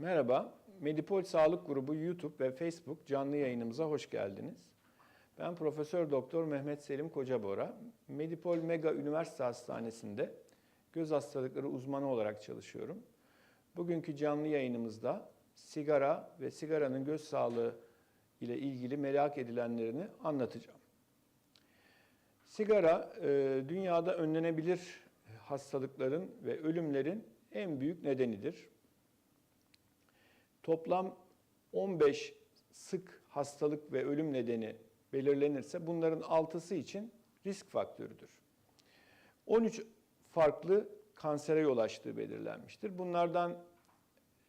Merhaba, Medipol Sağlık Grubu YouTube ve Facebook canlı yayınımıza hoş geldiniz. Ben Profesör Doktor Mehmet Selim Kocabora. Medipol Mega Üniversite Hastanesi'nde göz hastalıkları uzmanı olarak çalışıyorum. Bugünkü canlı yayınımızda sigara ve sigaranın göz sağlığı ile ilgili merak edilenlerini anlatacağım. Sigara e, dünyada önlenebilir hastalıkların ve ölümlerin en büyük nedenidir. Toplam 15 sık hastalık ve ölüm nedeni belirlenirse bunların 6'sı için risk faktörüdür. 13 farklı kansere yol açtığı belirlenmiştir. Bunlardan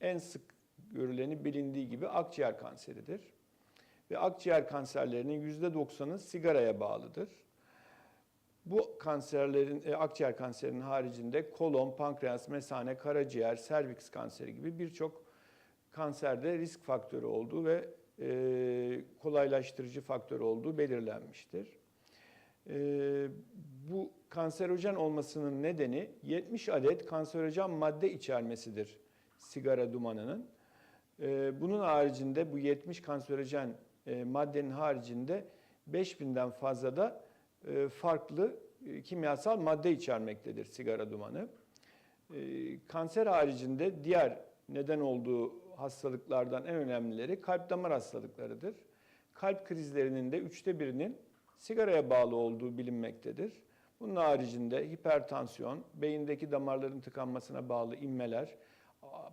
en sık görüleni bilindiği gibi akciğer kanseridir. Ve akciğer kanserlerinin %90'ı sigaraya bağlıdır. Bu kanserlerin, e, akciğer kanserinin haricinde kolon, pankreas, mesane, karaciğer, serviks kanseri gibi birçok kanserde risk faktörü olduğu ve e, kolaylaştırıcı faktör olduğu belirlenmiştir. E, bu kanserojen olmasının nedeni 70 adet kanserojen madde içermesidir sigara dumanının. E, bunun haricinde bu 70 kanserojen e, maddenin haricinde 5000'den fazla da e, farklı e, kimyasal madde içermektedir sigara dumanı. E, kanser haricinde diğer neden olduğu hastalıklardan en önemlileri kalp damar hastalıklarıdır. Kalp krizlerinin de üçte birinin sigaraya bağlı olduğu bilinmektedir. Bunun haricinde hipertansiyon, beyindeki damarların tıkanmasına bağlı inmeler,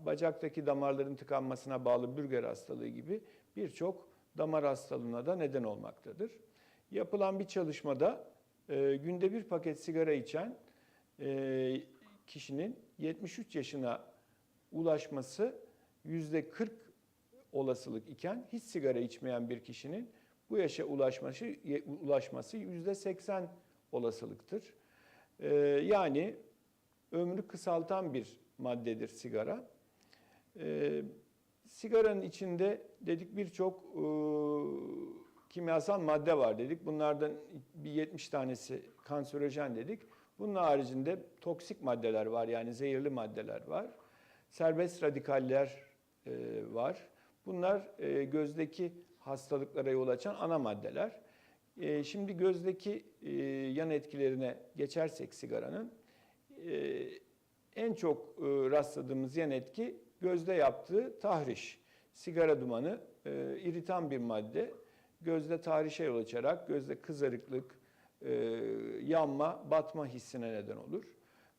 bacaktaki damarların tıkanmasına bağlı bürger hastalığı gibi birçok damar hastalığına da neden olmaktadır. Yapılan bir çalışmada e, günde bir paket sigara içen e, kişinin 73 yaşına ulaşması yüzde 40 olasılık iken hiç sigara içmeyen bir kişinin bu yaşa ulaşması ulaşması yüzde 80 olasılıktır. Ee, yani ömrü kısaltan bir maddedir sigara. Ee, sigaranın içinde dedik birçok e, kimyasal madde var dedik. Bunlardan bir 70 tanesi kanserojen dedik. Bunun haricinde toksik maddeler var yani zehirli maddeler var serbest radikaller var. Bunlar e, gözdeki hastalıklara yol açan ana maddeler. E, şimdi gözdeki yan etkilerine geçersek sigaranın en çok rastladığımız yan etki gözde yaptığı tahriş. Sigara dumanı iritan bir madde. Gözde tahrişe yol açarak gözde kızarıklık, yanma, batma hissine neden olur.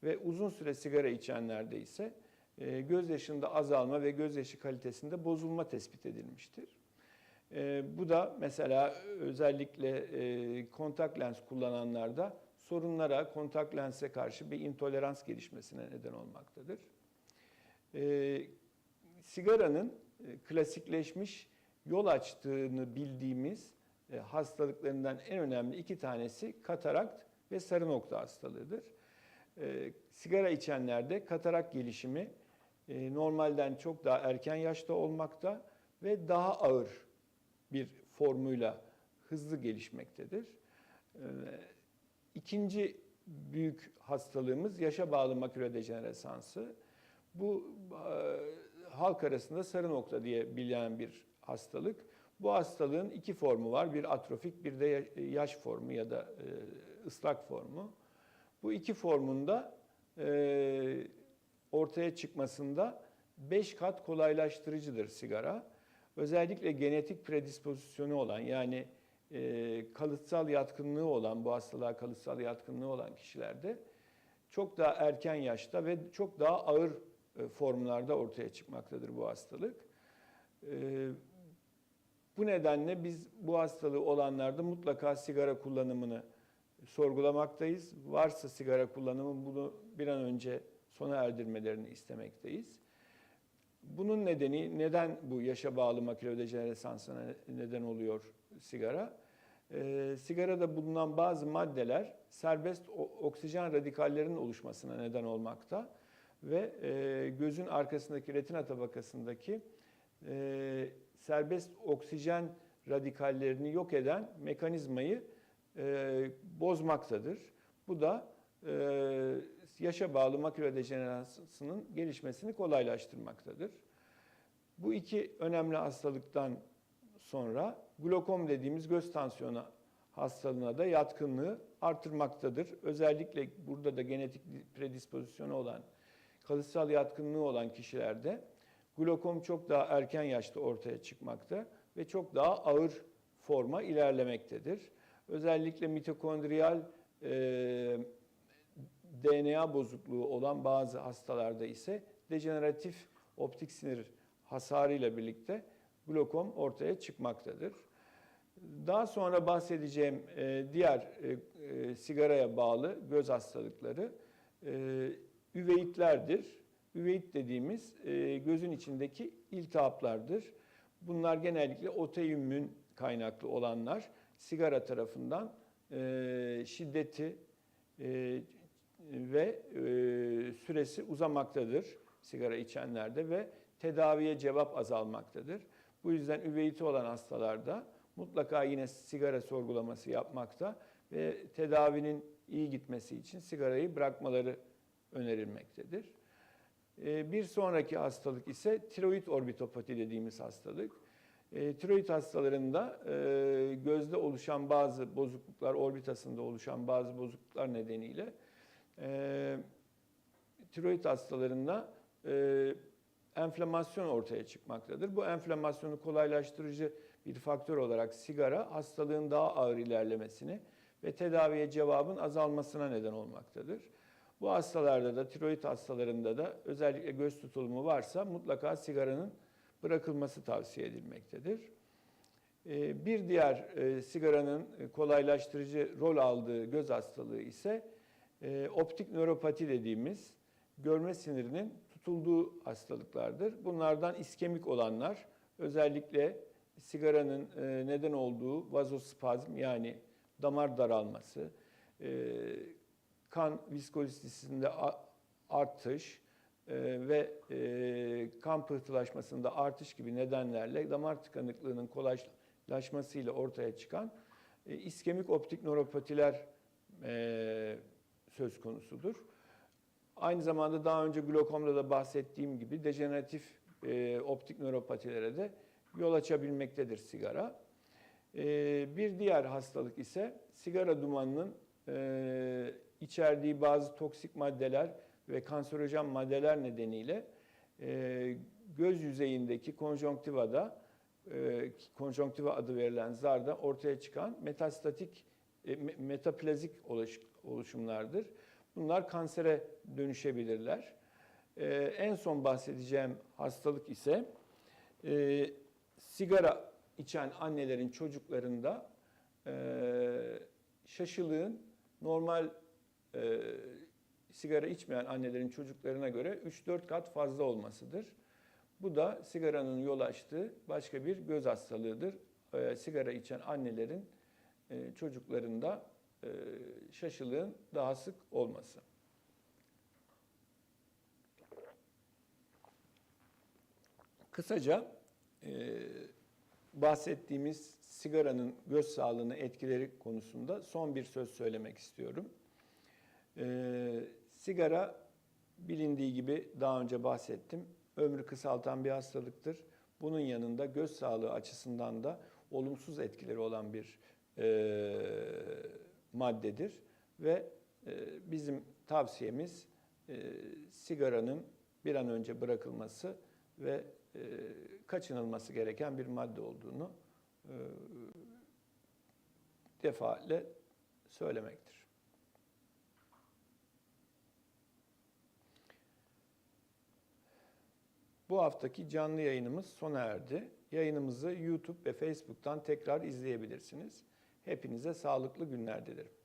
Ve uzun süre sigara içenlerde ise e, gözyaşında azalma ve gözyaşı kalitesinde bozulma tespit edilmiştir. E, bu da mesela özellikle e, kontak lens kullananlarda sorunlara, kontak lense karşı bir intolerans gelişmesine neden olmaktadır. Sigaranın klasikleşmiş yol açtığını bildiğimiz hastalıklarından en önemli iki tanesi katarakt ve sarı nokta hastalığıdır. Sigara içenlerde katarak gelişimi e, normalden çok daha erken yaşta olmakta ve daha ağır bir formuyla hızlı gelişmektedir. E, ikinci büyük hastalığımız yaşa bağlı maküle dejeneresansı. Bu e, halk arasında sarı nokta diye bilinen bir hastalık. Bu hastalığın iki formu var. Bir atrofik bir de yaş formu ya da ıslak formu. Bu iki formunda ortaya çıkmasında 5 kat kolaylaştırıcıdır sigara. Özellikle genetik predispozisyonu olan yani e, kalıtsal yatkınlığı olan, bu hastalığa kalıtsal yatkınlığı olan kişilerde çok daha erken yaşta ve çok daha ağır e, formlarda ortaya çıkmaktadır bu hastalık. E, bu nedenle biz bu hastalığı olanlarda mutlaka sigara kullanımını sorgulamaktayız. Varsa sigara kullanımı bunu bir an önce sona erdirmelerini istemekteyiz. Bunun nedeni neden bu yaşa bağlı makule dejeneresansına neden oluyor sigara? E, sigarada bulunan bazı maddeler serbest oksijen radikallerinin oluşmasına neden olmakta ve e, gözün arkasındaki retina tabakasındaki e, serbest oksijen radikallerini yok eden mekanizmayı e, bozmaktadır. Bu da e, yaşa bağlı maküle dejenerasyonunun gelişmesini kolaylaştırmaktadır. Bu iki önemli hastalıktan sonra glokom dediğimiz göz tansiyonu hastalığına da yatkınlığı artırmaktadır. Özellikle burada da genetik predispozisyonu olan, kalıtsal yatkınlığı olan kişilerde glokom çok daha erken yaşta ortaya çıkmakta ve çok daha ağır forma ilerlemektedir. Özellikle mitokondriyal e, DNA bozukluğu olan bazı hastalarda ise dejeneratif optik sinir hasarıyla birlikte glokom ortaya çıkmaktadır. Daha sonra bahsedeceğim e, diğer e, e, sigaraya bağlı göz hastalıkları üveitlerdir. Üveit dediğimiz gözün içindeki iltihaplardır. Bunlar genellikle otoimmün kaynaklı olanlar sigara tarafından şiddeti ve e, süresi uzamaktadır sigara içenlerde ve tedaviye cevap azalmaktadır. Bu yüzden üveiti olan hastalarda mutlaka yine sigara sorgulaması yapmakta ve tedavinin iyi gitmesi için sigarayı bırakmaları önerilmektedir. E, Bir sonraki hastalık ise tiroid orbitopati dediğimiz hastalık. E, tiroid hastalarında e, gözde oluşan bazı bozukluklar, orbitasında oluşan bazı bozukluklar nedeniyle e, tiroid hastalarında e, enflamasyon ortaya çıkmaktadır. Bu enflamasyonu kolaylaştırıcı bir faktör olarak sigara hastalığın daha ağır ilerlemesini ve tedaviye cevabın azalmasına neden olmaktadır. Bu hastalarda da tiroid hastalarında da özellikle göz tutulumu varsa mutlaka sigaranın bırakılması tavsiye edilmektedir. Ee, Bir diğer e, sigaranın kolaylaştırıcı rol aldığı göz hastalığı ise e, optik nöropati dediğimiz görme sinirinin tutulduğu hastalıklardır. Bunlardan iskemik olanlar özellikle sigaranın e, neden olduğu vazospazm yani damar daralması, kan viskozitesinde artış e, ve e, kan pıhtılaşmasında artış gibi nedenlerle damar tıkanıklığının kolaylaşmasıyla ortaya çıkan e, iskemik optik nöropatiler söz konusudur. Aynı zamanda daha önce glokomda da bahsettiğim gibi dejeneratif optik nöropatilere de yol açabilmektedir sigara. Bir diğer hastalık ise sigara dumanının içerdiği bazı toksik maddeler ve kanserojen maddeler nedeniyle e, göz yüzeyindeki konjonktivada, e, konjonktiva adı verilen zarda ortaya çıkan metastatik, e, metaplazik oluş, oluşumlardır. Bunlar kansere dönüşebilirler. E, en son bahsedeceğim hastalık ise e, sigara içen annelerin çocuklarında e, şaşılığın normal e, sigara içmeyen annelerin çocuklarına göre 3-4 kat fazla olmasıdır. Bu da sigaranın yol açtığı başka bir göz hastalığıdır. E, sigara içen annelerin e, çocuklarında e, şaşılığın daha sık olması. Kısaca e, bahsettiğimiz sigaranın göz sağlığına etkileri konusunda son bir söz söylemek istiyorum. Sigara bilindiği gibi daha önce bahsettim. Ömrü kısaltan bir hastalıktır. Bunun yanında göz sağlığı açısından da olumsuz etkileri olan bir e, maddedir. Ve e, bizim tavsiyemiz e, sigaranın bir an önce bırakılması ve e, kaçınılması gereken bir madde olduğunu e, defaatle söylemektir. Bu haftaki canlı yayınımız sona erdi. Yayınımızı YouTube ve Facebook'tan tekrar izleyebilirsiniz. Hepinize sağlıklı günler dilerim.